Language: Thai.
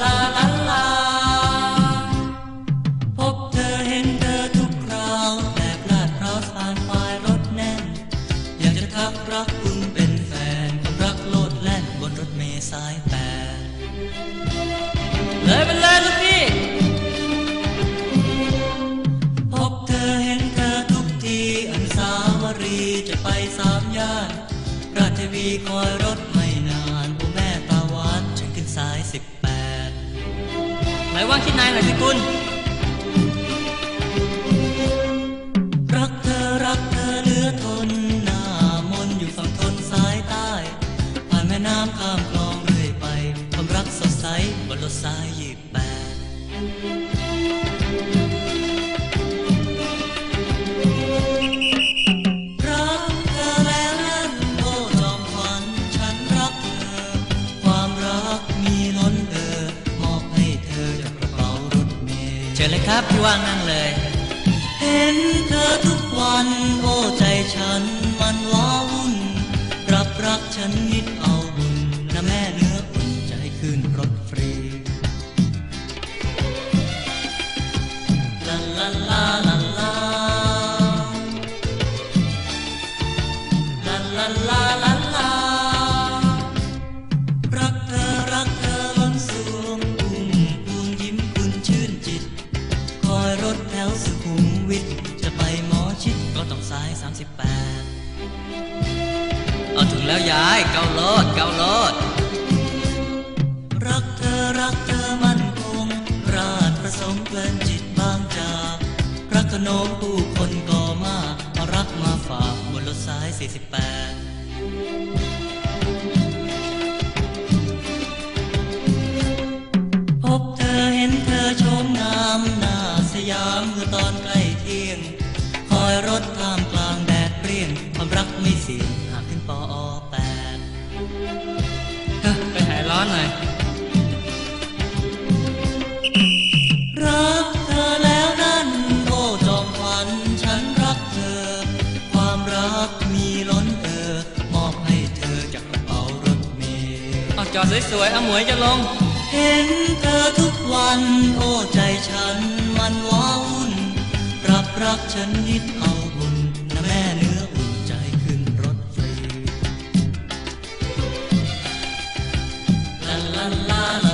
ลาลาลา พบเธอเห็นเธอทุกคราวแต่พลาดเพราะผ่านควายรถแน่น อยากจะทักรักคุณเป็นแฟนคนรักโลดแล่นบนรถเมล์สายแปดเลยไปเลยลูกพี่พบเธอเห็นเธอทุกทีอันสาวรีจะไปสามย่านราชเทวีคอยรถ ไหนว่างที่นายหน่อยสิคุณรักเธอรักเธอเหลือทนหน้ามนอยู่ฝั่งทนสายใต้ผ่านแม่น้ำข้ามคลองเรื่อยไปความรักสดใสบนรถสายยี่แปด เชิญเลยครับพี่ว่างนั่งเลย เห็นเธอทุกวันโอ้ใจฉัน แปดเอาถึงแล้วยายเกาโลดเกาโลดรักเธอรักเธอมั่นคง ราชประสงค์เพลินจิตบางจากพระโขนมผู้คนก่อมากเอารักมาฝากบนรถสาย 48 อนหน่อยรักเธอแล้วนั่นโอ้จอมขวัญฉันรักเธอ ความรักมีล้นเออมอบให้เธอจากกระเป๋ารถเมล์เอาจอดสวยๆเอาหมวยจะลง เห็นเธอทุกวันโอ้ใจฉันมันว้าวุ่นรับรักฉันนิดเอา ลาล